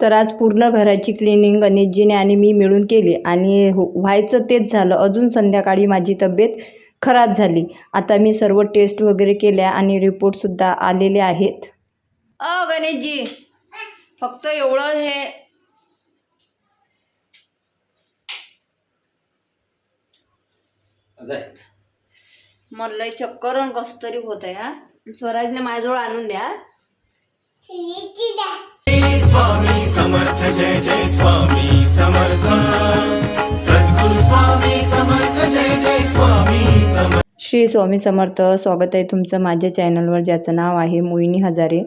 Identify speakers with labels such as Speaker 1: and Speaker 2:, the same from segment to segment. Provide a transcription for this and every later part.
Speaker 1: तर आज पूर्ण घराची क्लिनिंग गणेशजीने आणि मी मिळून केली आणि हो व्हायचं तेच झालं. अजून संध्याकाळी माझी तब्येत खराब झाली. आता मी सर्व टेस्ट वगैरे केल्या आणि रिपोर्टसुद्धा आलेले आहेत. अ गणेशजी फक्त एवढं हे मला चक्कर आणि कसं तरी होत आहे हा. स्वराजने माझ्याजवळ आणून द्या.
Speaker 2: समर्थ जय जय स्वामी समर्थ. सद्गुरु स्वामी समर्थ जय जय स्वामी समर्थ.
Speaker 1: श्री स्वामी समर्थ स्वागत आहे तुमचं माझ्या चॅनलवर ज्याचं नाव आहे मोहिनी हजारे.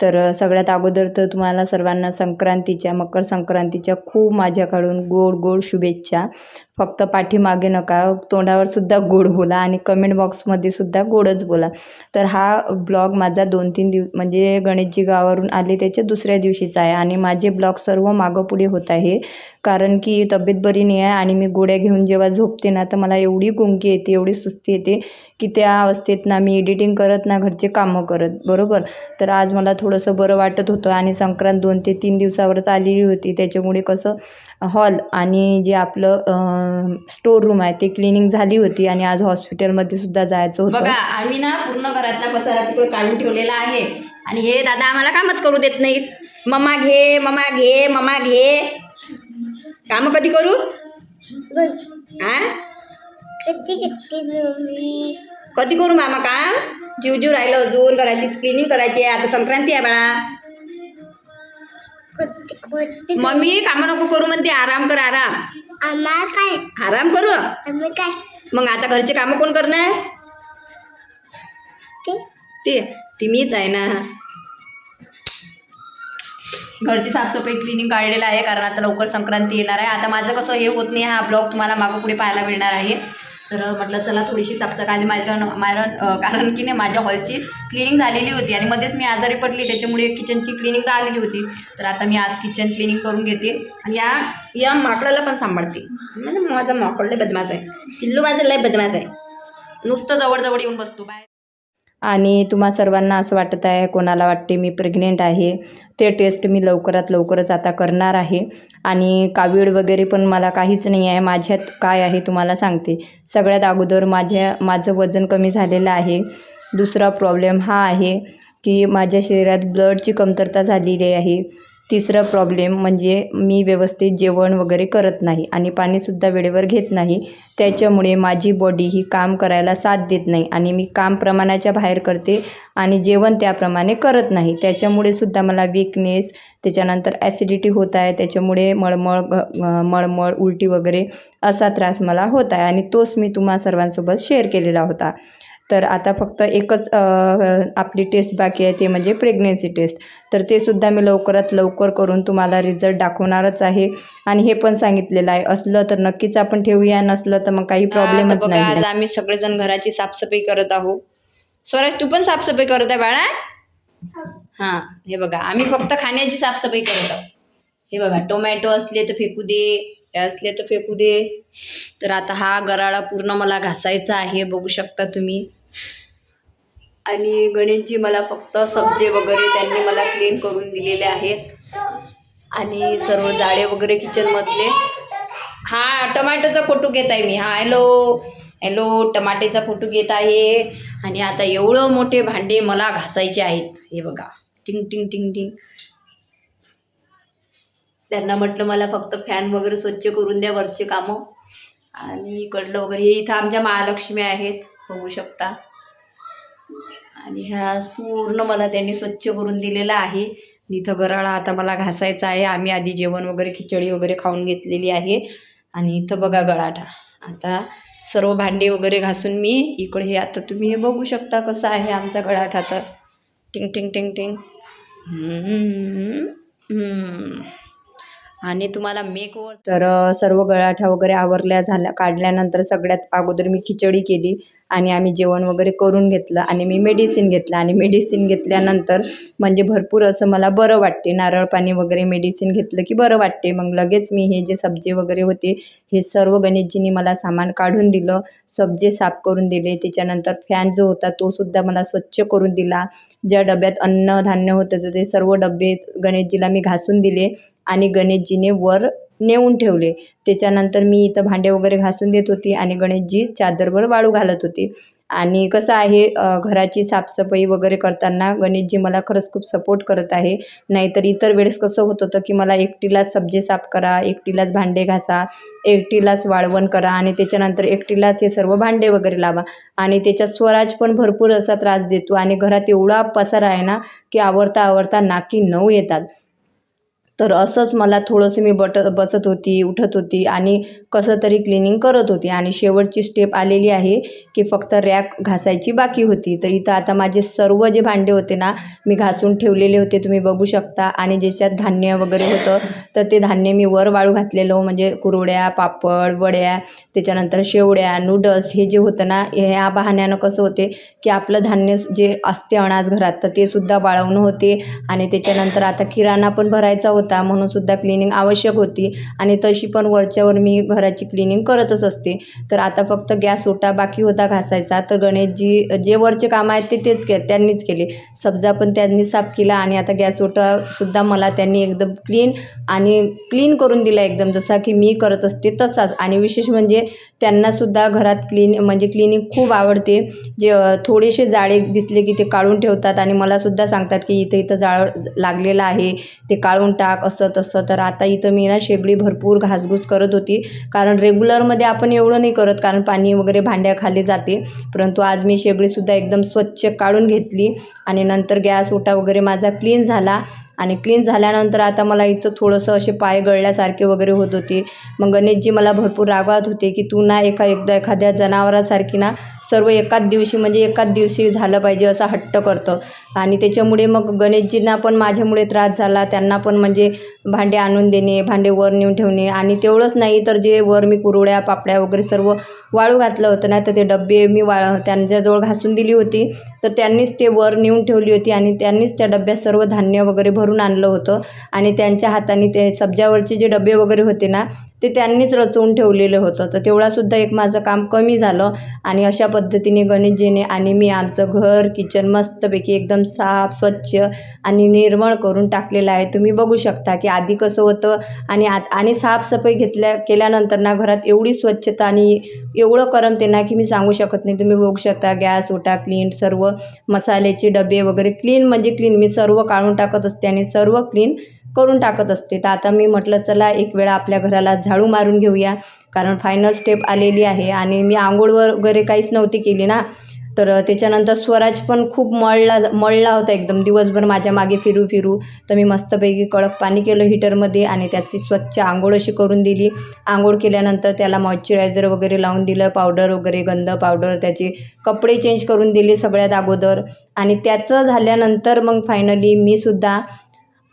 Speaker 1: तर सगळ्यात अगोदर तर तुम्हाला सर्वांना संक्रांतीच्या मकर संक्रांतीच्या खूप माझ्याकडून गोड गोड शुभेच्छा. फक्त पाठीमागे नका. तोंडावर सुद्धा गोड बोला आणि कमेंट बॉक्समध्ये सुद्धा गोडच बोला. तर हा ब्लॉग माझा दोन तीन दिवस म्हणजे गणेशजी गावावरून आले त्याच्या दुसऱ्या दिवशीचा आहे आणि माझे ब्लॉग सर्व मागं पुढे होत आहे. कारण की तब्येत बरी नाही आहे आणि मी गोळ्या घेऊन जेव्हा झोपते ना तर मला एवढी गुंगी येते एवढी सुस्ती येते की त्या अवस्थेत ना मी एडिटिंग करत ना घरचे कामं करत. बरोबर? तर आज मला थोडंसं बरं वाटत होतं आणि संक्रांत दोन ते तीन दिवसावरच आलेली होती. त्याच्यामुळे कसं हॉल आणि जे आपलं स्टोर रूम आहे ते क्लिनिंग झाली होती आणि आज हॉस्पिटलमध्ये सुद्धा जायचं होतं. बघा आम्ही ना पूर्ण घरातला पसारा तिकडे काढून ठेवलेला आहे. आणि हे दादा आम्हाला कामच करू देत नाहीत. मम्मा घे मम्मा घे मम्मा घे. काम कधी करू? आ?
Speaker 3: कधी
Speaker 1: करू मामा काम? जीव जीव राहिलं अजून घराची क्लिनिंग करायची आहे. आता संक्रांती आहे बाळा. मम्मी कामं नको करू म्हणते. आराम कर आराम.
Speaker 3: आम्हाला काय?
Speaker 1: आराम करू?
Speaker 3: आम्ही काय?
Speaker 1: मग आता घरचे कामं कोण करणार?
Speaker 3: ते?
Speaker 1: ते ती मीच आहे ना. घरची साफसफाई क्लिनिंग काढलेलं आहे कारण आता लवकर संक्रांती येणार आहे. आता माझं कसं हे होत नाही हा ब्लॉग तुम्हाला मागं पुढे पाहायला मिळणार आहे. तर म्हटलं चला थोडीशी साफसफाई आणि माझ्या माझ्या कारण की नाही माझ्या हॉलची क्लिनिंग झालेली होती आणि मध्येच मी आजारी पडली त्याच्यामुळे किचनची क्लिनिंग राहिलेली होती. तर आता मी आज किचन क्लिनिंग करून घेते. आणि या या माकडाला पण सांभाळते. म्हणजे माझा माकड लय बदमाश आहे. किल्लू माझं लय बदमाश आहे. नुसतं जवळजवळ येऊन बसतो. बाय आणि तुम्हा सर्वांना असं वाटत आहे कोणाला वाटते मी प्रेग्नेंट आहे ते टेस्ट मी लवकरात लवकरच आता करणार आहे. आणि कावीळ वगैरे पण मला काहीच नाही आहे माझ्यात काय आहे तुम्हाला सांगते. सगळ्यात अगोदर माझ्या माझं वजन कमी झालेलं आहे. दुसरा प्रॉब्लेम हा आहे की माझ्या शरीरात ब्लडची कमतरता झालेली आहे. तिसरा प्रॉब्लेम म्हणजे मी व्यवस्थित जेवण वगैरे करत नाही आणि पाणीसुद्धा वेळेवर घेत नाही. त्याच्यामुळे माझी बॉडी ही काम करायला साथ देत नाही आणि मी काम प्रमाणाच्या बाहेर करते आणि जेवण त्याप्रमाणे करत नाही. त्याच्यामुळे सुद्धा मला वीकनेस त्याच्यानंतर ॲसिडिटी होत आहे त्याच्यामुळे मळमळ मळमळ उलटी वगैरे असा त्रास मला होत आहे आणि तोच मी तुम्हा सर्वांसोबत शेअर केलेला होता. तर आता फक्त एकच अं, आपली टेस्ट बाकी आहे ते म्हणजे प्रेग्नेन्सी टेस्ट तर ते सुद्धा मी लवकरात लवकर करून तुम्हाला रिझल्ट दाखवणारच आहे. आणि हे पण सांगितलेलं आहे असलं तर नक्कीच आपण ठेवूया नसलं तर मग काही प्रॉब्लेमच नाही. आज आम्ही सगळेजण घराची साफसफाई करत आहोत. स्वराज तू पण साफसफाई करत आहे बाळा? हां हे बघा आम्ही फक्त खाण्याची साफसफाई करत आहोत. हे बघा टोमॅटो असले तर फेकू दे हे असले तर फेकू दे. तर आता हा गराळा पूर्ण मला घासायचा आहे बघू शकता तुम्ही. आणि गणेशजी मला फक्त सब्जे वगैरे त्यांनी मला क्लीन करून दिलेले आहेत. आणि सर्व जाळे वगैरे किचनमधले हा टमाटोचा फोटो घेत आहे मी. हा हॅलो हॅलो टमाटेचा फोटो घेत आहे. आणि आता एवढं मोठे भांडे मला घासायचे आहेत. हे बघा. टिंग टिंग टिंग टिंग. त्यांना म्हटलं मला फक्त फॅन वगैरे स्वच्छ करून द्या वरचे कामं. आणि इकडलं वगैरे हे इथं आमच्या महालक्ष्मी आहेत बघू शकता. आणि ह्या पूर्ण मला त्यांनी स्वच्छ करून दिलेला आहे. इथं गराळा आता मला घासायचा आहे. आम्ही आधी जेवण वगैरे खिचडी वगैरे खाऊन घेतलेली आहे. आणि इथं बघा गळाठा आता सर्व भांडे वगैरे घासून मी इकडे हे आता तुम्ही हे बघू शकता कसं आहे आमचा गळाठा तर. टिंग टिंग टिंग टिंग. आणि तुम्हाला मेक तर सर्व गळाठा वगैरे आवरल्या झाल्या काढल्यानंतर सगळ्यात अगोदर मी खिचडी केली. आणि आम्ही जेवण वगैरे करून घेतलं आणि मी मेडिसिन घेतलं. आणि मेडिसिन घेतल्यानंतर म्हणजे भरपूर असं मला बरं वाटते. नारळ पाणी वगैरे मेडिसिन घेतलं की बरं वाटते. मग लगेच मी हे जे सब्जी वगैरे होते हे सर्व गणेशजींनी मला सामान काढून दिलं. सब्जी साफ करून दिले. त्याच्यानंतर फॅन जो होता तो सुद्धा मला स्वच्छ करून दिला. ज्या डब्यात अन्न धान्य होतं तर ते सर्व डबे गणेशजीला मी घासून दिले. आणि गणेशजीने वर नेऊन ठेवले. त्याच्यानंतर मी इथं भांडे वगैरे घासून देत होती आणि गणेशजी चादरवर वाळू घालत होती. आणि कसं आहे घराची साफसफाई वगैरे करताना गणेशजी मला खरंच खूप सपोर्ट करत आहे. नाहीतर इतर वेळेस कसं होत होतं की मला एकटीलाच सब्जे साफ करा एकटीलाच भांडे घासा एकटीलाच वाळवण करा आणि त्याच्यानंतर एकटीलाच हे सर्व भांडे वगैरे लावा. आणि त्याच्यात स्वराज पण भरपूर असा त्रास देतो आणि घरात एवढा पसारा आहे ना की आवरता आवरता नाकी नऊ येतात. तर असंच मला थोडंसं मी बट बसत होती उठत होती आणि कसं तरी क्लिनिंग करत होती. आणि शेवटची स्टेप आलेली आहे की फक्त रॅक घासायची बाकी होती. तर इथं आता माझे सर्व जे भांडे होते ना मी घासून ठेवलेले होते तुम्ही बघू शकता. आणि ज्याच्यात धान्य वगैरे होतं तर ते धान्य मी वर वाळू घातलेलं म्हणजे कुरवड्या पापड वड्या त्याच्यानंतर शेवड्या नूडल्स हे जे होतं ना ह्या बहाण्यानं कसं होते की आपलं धान्य जे असते अनाज घरात तर ते सुद्धा वाळवणं होते. आणि त्याच्यानंतर आता किराणा पण भरायचा होता. म्हणून सुद्धा क्लिनिंग आवश्यक होती. आणि तशी पण वरच्यावर मी घराची क्लिनिंग करतच असते. तर आता फक्त गॅस ओटा बाकी होता घासायचा. तर गणेशजी जे वरचे कामं आहेत ते तेच के त्यांनीच केले. सब्जा पण त्यांनी साफ केला आणि आता गॅस ओटासुद्धा मला त्यांनी एकदम क्लीन आणि क्लीन करून दिला एकदम. जसा की मी करत असते तसाच. आणि विशेष म्हणजे त्यांनासुद्धा घरात क्लीन म्हणजे क्लिनिंग खूप आवडते. जे थोडेसे जाळे दिसले की ते काढून ठेवतात आणि मलासुद्धा सांगतात की इथं इथं जाळ लागलेलं आहे. ते काढून टाक. असं तसं. तर आता इथं मी ना शेगडी भरपूर घासघूस करत होती. कारण रेग्युलरमध्ये आपण एवढं नाही करत कारण पाणी वगैरे भांड्याखाली जाते. परंतु आज मी शेगडीसुद्धा एकदम स्वच्छ काढून घेतली आणि नंतर गॅस ओटा वगैरे माझा क्लीन झाला. आणि क्लीन झाल्यानंतर आता मला इथं थोडंसं असे पाय गळल्यासारखे वगैरे होत होते. मग गणेशजी मला भरपूर रागवत होते की तू ना एका एकदा एखाद्या जनावरासारखी ना सर्व एकाच दिवशी म्हणजे एकाच दिवशी झालं पाहिजे असा हट्ट करतं. आणि त्याच्यामुळे मग गणेशजींना पण माझ्यामुळे त्रास झाला. त्यांना पण म्हणजे भांडे आणून देणे भांडे वर नेऊन ठेवणे आणि तेवढंच नाही तर जे वर मी कुरवड्या पापड्या वगैरे सर्व वाळू घातलं होतं ना तर ते डबे मी वा त्यांच्याजवळ घासून दिली होती. तर त्यांनीच ते वर नेऊन ठेवली होती आणि त्यांनीच त्या डब्यात सर्व धान्य वगैरे भरून आणलं होतं. आणि त्यांच्या हाताने ते सब्जावरचे जे डबे वगैरे होते ना ते त्यांनीच रचवून ठेवलेलं होतं. तर तेवढासुद्धा एक माझं काम कमी झालं आणि अशा पद्धतीने गणेशजीने आणि मी आमचं घर किचन मस्तपैकी एकदम साफ स्वच्छ आणि निर्मळ करून टाकलेलं आहे. तुम्ही बघू शकता की आधी कसं होतं आणि आत आणि साफसफाई घेतल्या केल्यानंतर ना घरात एवढी स्वच्छता आणि एवढं करमते ना की मी सांगू शकत नाही. तुम्ही बघू शकता गॅस ओटा क्लीन सर्व मसाल्याचे डबे वगैरे क्लीन म्हणजे क्लीन मी सर्व काढून टाकत असते आणि सर्व क्लीन करून टाकत असते. तर आता मी म्हटलं चला एक वेळा आपल्या घराला झाडू मारून घेऊया. कारण फायनल स्टेप आलेली आहे आणि मी आंघोळ वगैरे काहीच नव्हती केली ना. तर त्याच्यानंतर स्वराज पण खूप मळला मळला होता एकदम. दिवसभर माझ्या मागे फिरू फिरू. तर मी मस्तपैकी कडक पाणी केलं हिटरमध्ये आणि त्याची स्वच्छ आंघोळ अशी करून दिली. आंघोळ केल्यानंतर त्याला मॉइश्चरायझर वगैरे लावून दिलं पावडर वगैरे गंध पावडर त्याचे कपडे चेंज करून दिले सगळ्यात अगोदर. आणि त्याचं झाल्यानंतर मग फायनली मी सुद्धा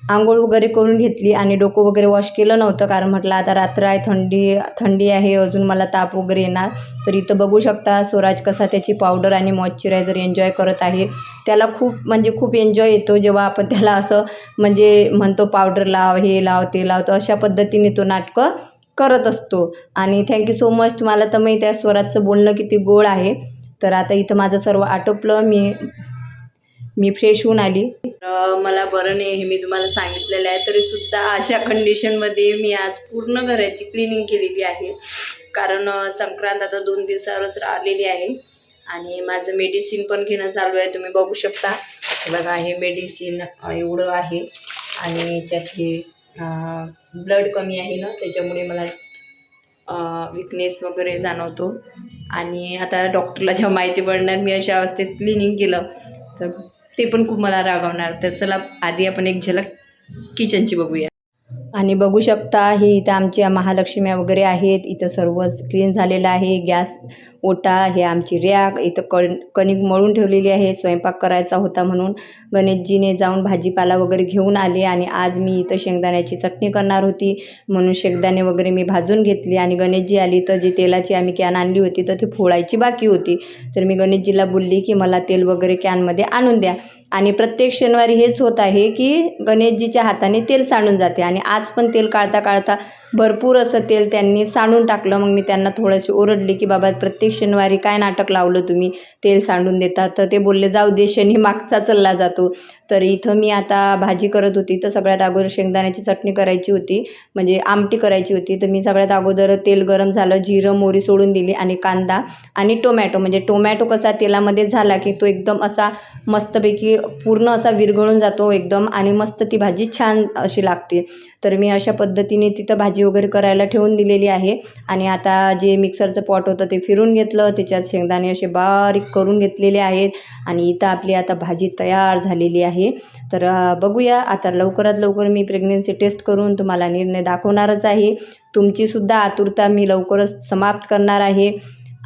Speaker 1: आंघोळ वगैरे करून घेतली आणि डोकं वगैरे वॉश केलं नव्हतं कारण म्हटलं आता रात्र आहे थंडी थंडी आहे अजून मला ताप वगैरे येणार. तर इथं बघू शकता स्वराज कसा त्याची पावडर आणि मॉइश्चरायझर एन्जॉय करत आहे. त्याला खूप म्हणजे खूप एन्जॉय येतो जेव्हा आपण त्याला असं म्हणजे म्हणतो पावडर लाव हे लाव ते लाव तर अशा पद्धतीने तो नाटकं करत असतो. आणि थँक्यू सो मच तुम्हाला तर मी त्या स्वराजचं बोलणं किती गोड आहे. तर आता इथं माझं सर्व आटोपलं. मी मी फ्रेश होऊन आली. मला बरं नाही हे मी तुम्हाला सांगितलेलं आहे. तरीसुद्धा अशा कंडिशनमध्ये मी आज पूर्ण घराची क्लिनिंग केलेली आहे. कारण संक्रांत आता दोन दिवसावरच आलेली आहे. आणि माझं मेडिसिन पण घेणं चालू आहे तुम्ही बघू शकता. बघा हे मेडिसिन एवढं आहे. आणि याच्यात हे ब्लड कमी आहे ना त्याच्यामुळे मला विकनेस वगैरे जाणवतो. आणि आता डॉक्टरला जेव्हा माहिती पडणार मी अशा अवस्थेत क्लिनिंग केलं. तर ते पण खूप मला रागवणार. तर चला आधी आपण एक झलक किचनची बघूया. आणि बघू शकता हे इथं आमच्या महालक्ष्म्या वगैरे आहेत. इथं सर्वच क्लीन झालेलं आहे. गॅस ओटा हे आमची रॅक इथं कण कणिक मळून ठेवलेली आहे स्वयंपाक करायचा होता म्हणून गणेशजीने जाऊन भाजीपाला वगैरे घेऊन आले आणि आज मी इथं शेंगदाण्याची चटणी करणार होती म्हणून शेंगदाणे वगैरे मी भाजून घेतली आणि गणेशजी आली तर जी तेलाची आम्ही कॅन आणली होती तर ती फोडायची बाकी होती. तर मी गणेशजीला बोलली की मला तेल वगैरे कॅनमध्ये आणून द्या. आणि प्रत्येक शनिवारी हेच होत आहे की गणेशजीच्या हाताने तेल सांडून जाते आणि आज पण तेल काढता काढता भरपूर असं तेल त्यांनी सांडून टाकलं. मग मी त्यांना थोडंशी ओरडली की बाबा प्रत्येक शनिवारी काय नाटक लावलं तुम्ही? तेल सांडून देता. तर ते बोलले जाऊ दे शनी मागचा चालला जातो. तर इथं मी आता भाजी करत होती. तर सगळ्यात अगोदर शेंगदाण्याची चटणी करायची होती. म्हणजे आमटी करायची होती. तर मी सगळ्यात अगोदर तेल गरम झालं जिरं मोहरी सोडून दिली आणि कांदा आणि टोमॅटो. म्हणजे टोमॅटो कसा तेलामध्ये झाला की तो एकदम असा मस्तपैकी पूर्ण असा विरघळून जातो एकदम आणि मस्त ती भाजी छान अशी लागते. तर मी अशा पद्धतीने तिथं भाजी वगैरे करायला ठेवून दिलेली आहे. आणि आता जे मिक्सरचं पॉट होतं ते फिरून घेतलं. त्याच्यात शेंगदाणे असे बारीक करून घेतलेले आहेत. आणि इथं आपली आता भाजी तयार झालेली आहे. तर बघूया. आता लवकरात लवकर मी प्रेग्नेन्सी टेस्ट करून तुम्हाला निर्णय दाखवणारच आहे. तुमचीसुद्धा आतुरता मी लवकरच समाप्त करणार आहे.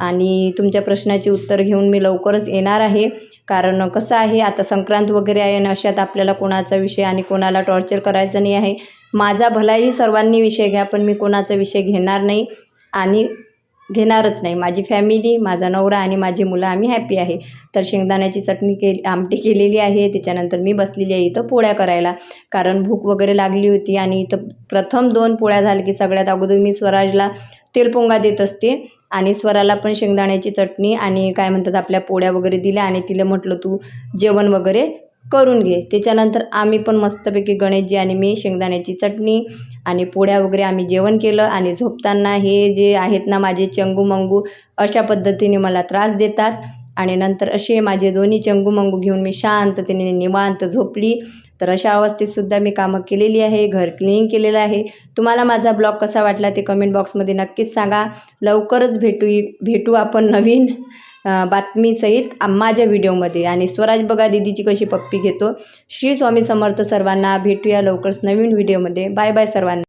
Speaker 1: आणि तुमच्या प्रश्नाची उत्तर घेऊन मी लवकरच येणार आहे. कारण कसं आहे आता संक्रांत वगैरे आहे आणि अशात आपल्याला कोणाचा विषय आणि कोणाला टॉर्चर करायचं नाही आहे. माझा भलाही सर्वांनी विषय घ्या पण मी कोणाचा विषय घेणार नाही आणि घेणारच नाही. माझी फॅमिली माझा नवरा आणि माझी मुलं आम्ही हॅपी आहे. तर शेंगदाण्याची चटणी केली आमटी केलेली आहे. त्याच्यानंतर मी बसलेली आहे इथं पोळ्या करायला. कारण भूक वगैरे लागली होती आणि इथं प्रथम दोन पोळ्या झाल्या की सगळ्यात अगोदर मी स्वराजला तेलपोंगा देत असते. आणि स्वराला पण शेंगदाण्याची चटणी आणि काय म्हणतात आपल्या पोळ्या वगैरे दिल्या आणि तिला म्हटलं तू जेवण वगैरे करून घे. त्याच्यानंतर आम्ही पण मस्तपैकी गणेशजी आणि मी शेंगदाण्याची चटणी आणि पोळ्या वगैरे आम्ही जेवण केलं आणि झोपताना हे जे आहेत ना माझे चंगू मंगू अशा पद्धतीने मला त्रास देतात. आणि नंतर असे माझे दोन्ही चंगू मंगू घेऊन मी शांततेने निवांत झोपली. तर अशा अवस्थेतसुद्धा मी कामं केलेली आहे घर क्लिनिंग केलेलं आहे. तुम्हाला माझा ब्लॉग कसा वाटला ते कमेंट बॉक्समध्ये नक्कीच सांगा. लवकरच भेटू भेटू आपण नवीन बातमीसहित माझ्या व्हिडिओमध्ये. आणि स्वराज बघा दिदीची कशी पप्पी घेतो. श्री स्वामी समर्थ सर्वांना भेटूया लवकरच नवीन व्हिडिओमध्ये. बाय बाय सर्वांना.